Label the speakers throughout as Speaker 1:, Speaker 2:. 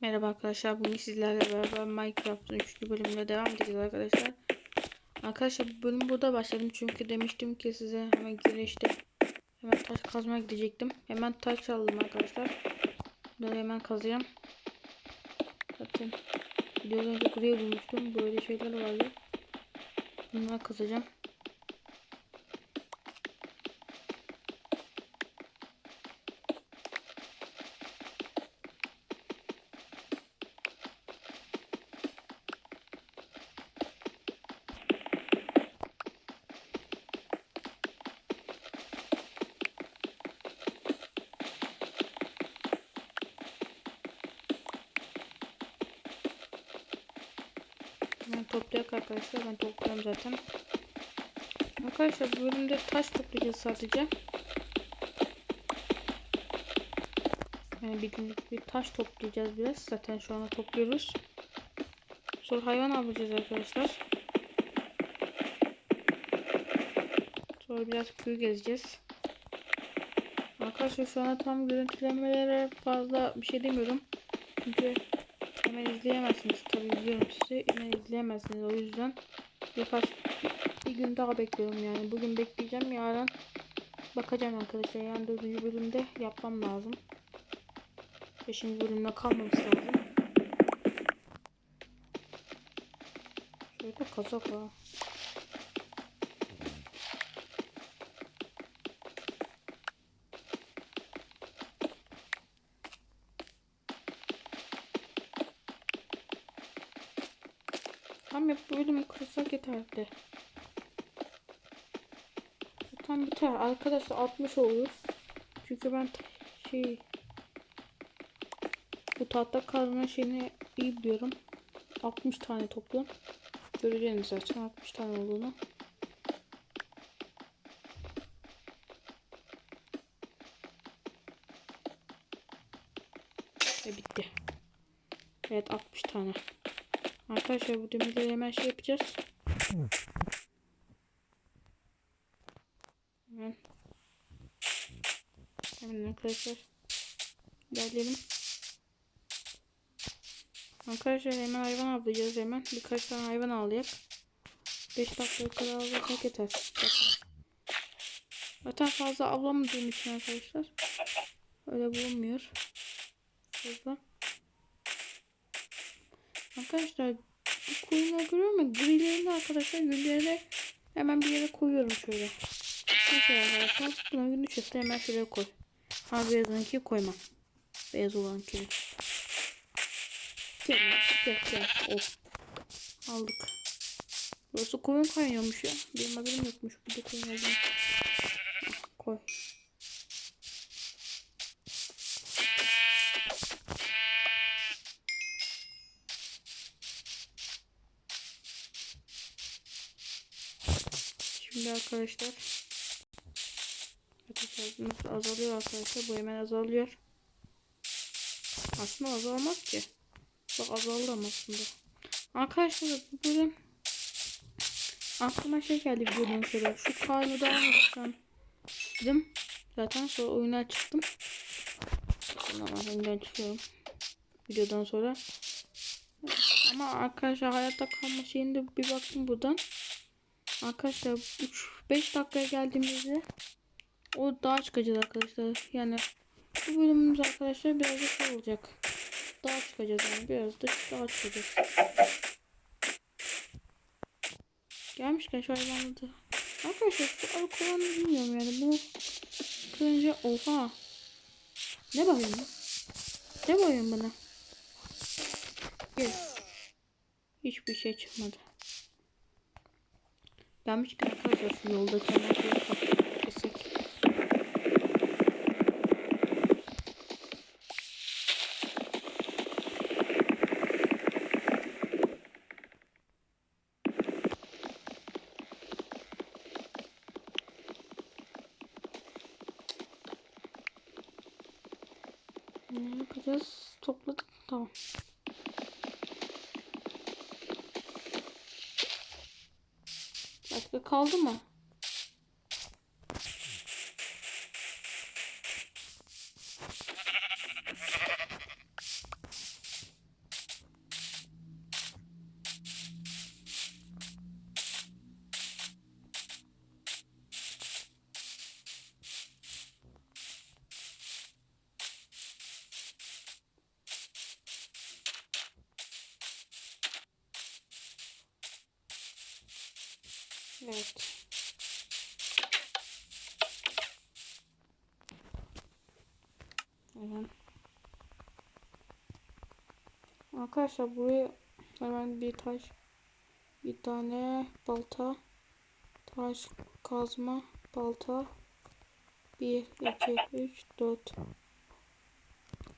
Speaker 1: Merhaba arkadaşlar. Bugün sizlerle beraber Minecraft'ın 3. bölümüne devam edeceğiz arkadaşlar. Arkadaşlar bu bölüm burada başladım. Çünkü demiştim ki size hemen girişte hemen taş kazmaya gidecektim. Hemen taş aldım arkadaşlar. Bunları hemen kazacağım. Zaten videodan önce buraya bulmuştum. Böyle şeyler vardı. Bunları kazacağım. Ben toplayak arkadaşlar. Ben topluyorum zaten. Arkadaşlar bu bölümde taş toplayacağız sadece. Yani bir günlük bir taş toplayacağız biraz. Zaten şu anda topluyoruz. Sonra hayvan avlayacağız arkadaşlar. Sonra biraz köy gezeceğiz. Arkadaşlar şu anda tam görüntülemelere fazla bir şey demiyorum. Çünkü hemen izleyemezsiniz. Tabii biliyorum sizi. Hemen izleyemezsiniz. O yüzden birkaç bir, bir gün daha bekliyorum yani. Bugün bekleyeceğim. Yarın bakacağım arkadaşlar. Yani 4. bölümde yapmam lazım. 5. bölümde kalmaması lazım. Şöyle kazak var. Tam yap bölümü kırsak yeterli. Tam biter. Arkadaşlar 60 olur. Çünkü ben şey bu tahta kazma şeyini iyi biliyorum. 60 tane toplam. Göreceğiniz zaten 60 tane olduğunu. Ve bitti. Evet 60 tane. Arkadaşlar bu demirleri hemen şey yapacağız. Hemen. Hemen arkadaşlar. İlerleyelim. Arkadaşlar hemen hayvan avlayacağız hemen. Birkaç tane hayvan avlayıp 5 dakika kadar avlasak yeter. Zaten fazla avlamadığım için arkadaşlar. Öyle bulunmuyor. Fazla. Arkadaşlar bu koyunları görüyor musun? Grilerini arkadaşlar güllerini hemen bir yere koyuyorum şöyle. Mesela arkadaşlar buna günü çıktı hemen şuraya koy. Ha beyazınki koymam. Beyaz olanki. Gel gel gel. Of. Aldık. Burası koyun kaynıyormuş ya. Benim haberim yokmuş. Burada koyun olduğunu. Koy. Şimdi arkadaşlar Ateş azalıyor arkadaşlar. Bu hemen azalıyor. Aslında azalmaz ki. Bak azaldı ama aslında. Arkadaşlar bu bölüm aklıma şey geldi bir bölüm sonra. Şu karnı da almışsam dedim. Zaten sonra oyuna çıktım. Ama oyundan çıkıyorum. Videodan sonra. Ama arkadaşlar hayatta kalma şeyinde bir baktım buradan. Arkadaşlar 3-5 dakikaya geldiğimizde o dağa çıkacağız arkadaşlar. Yani bu bölümümüz arkadaşlar biraz da şey olacak. Dağa çıkacağız yani biraz da dağa çıkacağız. Gelmişken şu hayvanladı. Arkadaşlar şu arı kovanı bilmiyorum yani bunu kırınca oha. Ne bakıyorsun? Ne bakıyorsun bana? Gel. Hiçbir şey çıkmadı. Gelmişken arkadaşlar şu şeyi kap- kesek. Ne yapacağız? Topladık. Tamam. Başka kaldı mı? Evet. Evet. Arkadaşlar buraya hemen bir taş bir tane balta taş kazma balta 1 2 3 4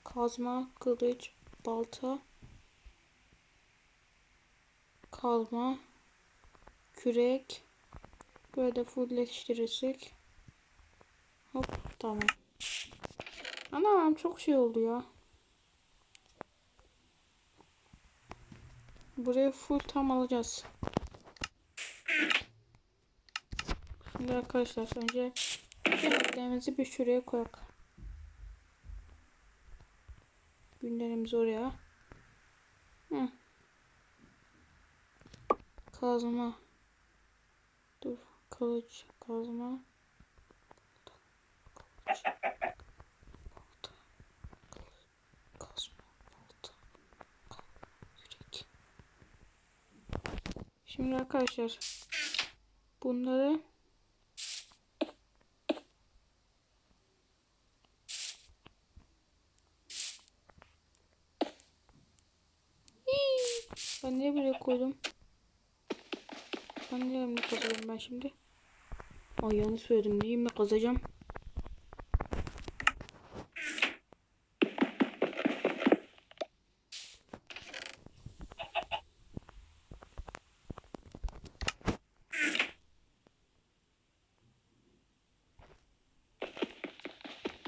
Speaker 1: kazma kılıç balta kazma kürek böyle fullleştirirsek. Hop tamam. Anam çok şey oldu ya. Buraya full tam alacağız. Şimdi arkadaşlar önce kemiklerimizi bir şuraya koyak. Günlerimizi oraya. Hı. kazma. Kılıç, kazma. Şimdi arkadaşlar bunları ben niye buraya koydum? Ben niye mi kazıyorum ben şimdi? Ay yanlış söyledim. Neyim mi kazacağım?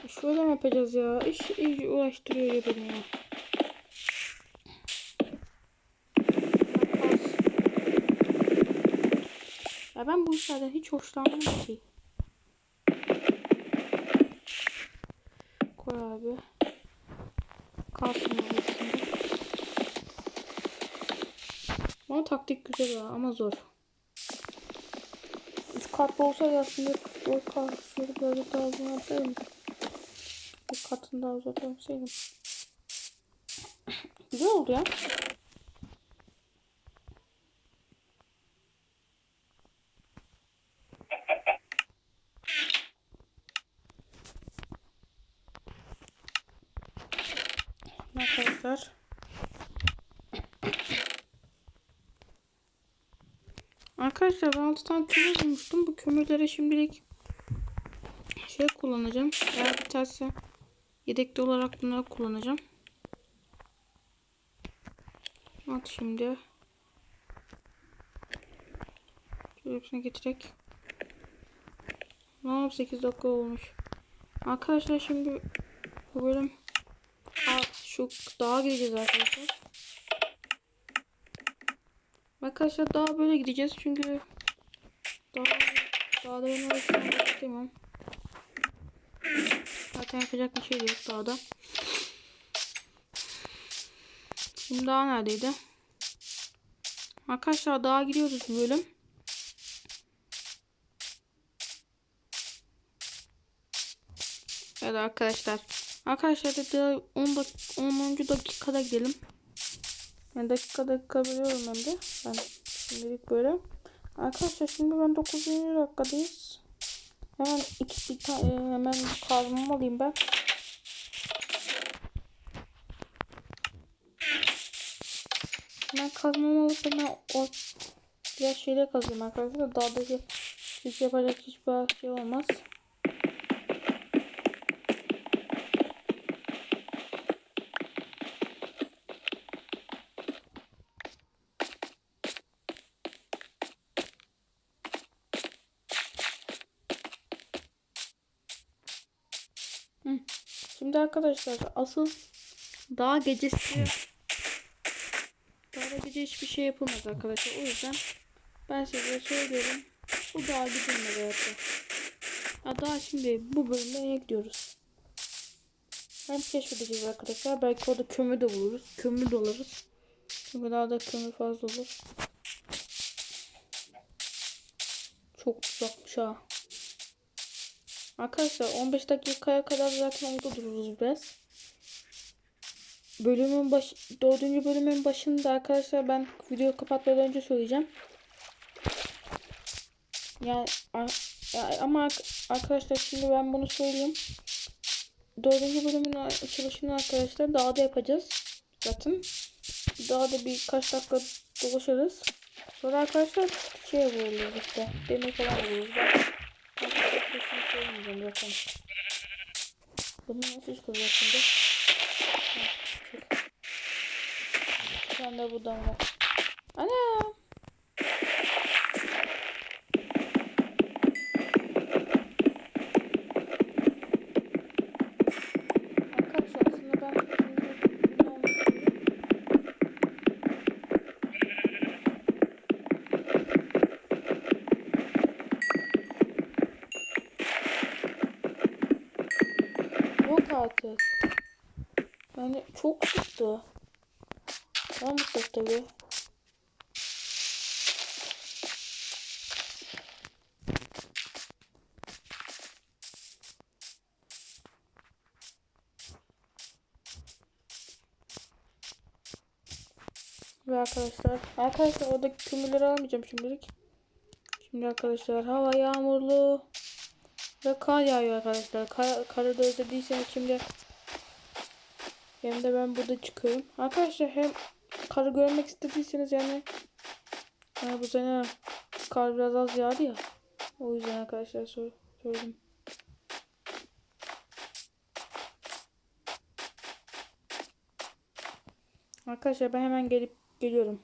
Speaker 1: Şöyle mi yapacağız ya? İş iyice uğraştırıyor ya beni ya. Ya ben bu işlerden hiç hoşlanmam ki. Koy abi. Kalsın abi içinde. Ama taktik güzel ha ama zor. Üç katlı olsaydı aslında o şöyle böyle daha uzun yapsaydım. Bir katını daha uzatabilseydim. Güzel oldu ya. Arkadaşlar. Arkadaşlar ben 6 tane kömür bulmuştum. Bu kömürlere şimdilik şey kullanacağım. Eğer biterse yedekli olarak bunları kullanacağım. At şimdi. Şöyle hepsini getirek. Ne 8 dakika olmuş. Arkadaşlar şimdi bu bölüm şu dağa gideceğiz arkadaşlar. Arkadaşlar daha böyle gideceğiz çünkü daha dağda ben uğraşmak istemiyorum. Zaten yapacak bir şey yok dağda. Şimdi dağ neredeydi? Arkadaşlar dağa gidiyoruz bölüm. Evet arkadaşlar. Arkadaşlar da 10 dak 10. dakikada gidelim. Yani dakika dakika biliyorum ben de. Ben şimdilik böyle. Arkadaşlar şimdi ben 9. dakikadayız. Hemen iki, iki e, hemen kazmamı alayım ben. Ben kazmamı alıp hemen o biraz şeyle kazıyorum arkadaşlar. Dağdaki hiç yapacak hiçbir şey olmaz. Şimdi arkadaşlar asıl dağ gecesi dağda gece hiçbir şey yapılmaz arkadaşlar. O yüzden ben size söylüyorum. Bu dağa gidilmez hayatta. Ya daha şimdi bu bölümde neye gidiyoruz? Hem keşfedeceğiz arkadaşlar. Belki orada kömür de buluruz. Kömür de alırız. Çünkü daha da kömür fazla olur. Çok uzakmış ha. Arkadaşlar 15 dakikaya kadar zaten orada dururuz biraz. Bölümün baş, dördüncü bölümün başında arkadaşlar ben video kapatmadan önce söyleyeceğim. Yani ama ar- arkadaşlar şimdi ben bunu söyleyeyim. Dördüncü bölümün açılışını arkadaşlar dağda yapacağız. Zaten dağda birkaç dakika dolaşırız. Sonra arkadaşlar şey vururuz işte. Demir falan vururuz. Ben sesini söylemeyeceğim zaten. Bunu nasıl çıkacak şimdi? Bir tane de buradan var. Ana! Artık. Yani çok çıktı. Tamam mı tabii. Ve arkadaşlar, arkadaşlar oradaki kömürleri almayacağım şimdilik. Şimdi arkadaşlar hava yağmurlu ve kar yağıyor arkadaşlar. Kar, karı da özlediyseniz şimdi hem de ben burada çıkıyorum. Arkadaşlar hem karı görmek istediyseniz yani, yani bu sene kar biraz az yağdı ya. O yüzden arkadaşlar sor, sordum. Arkadaşlar ben hemen gelip geliyorum.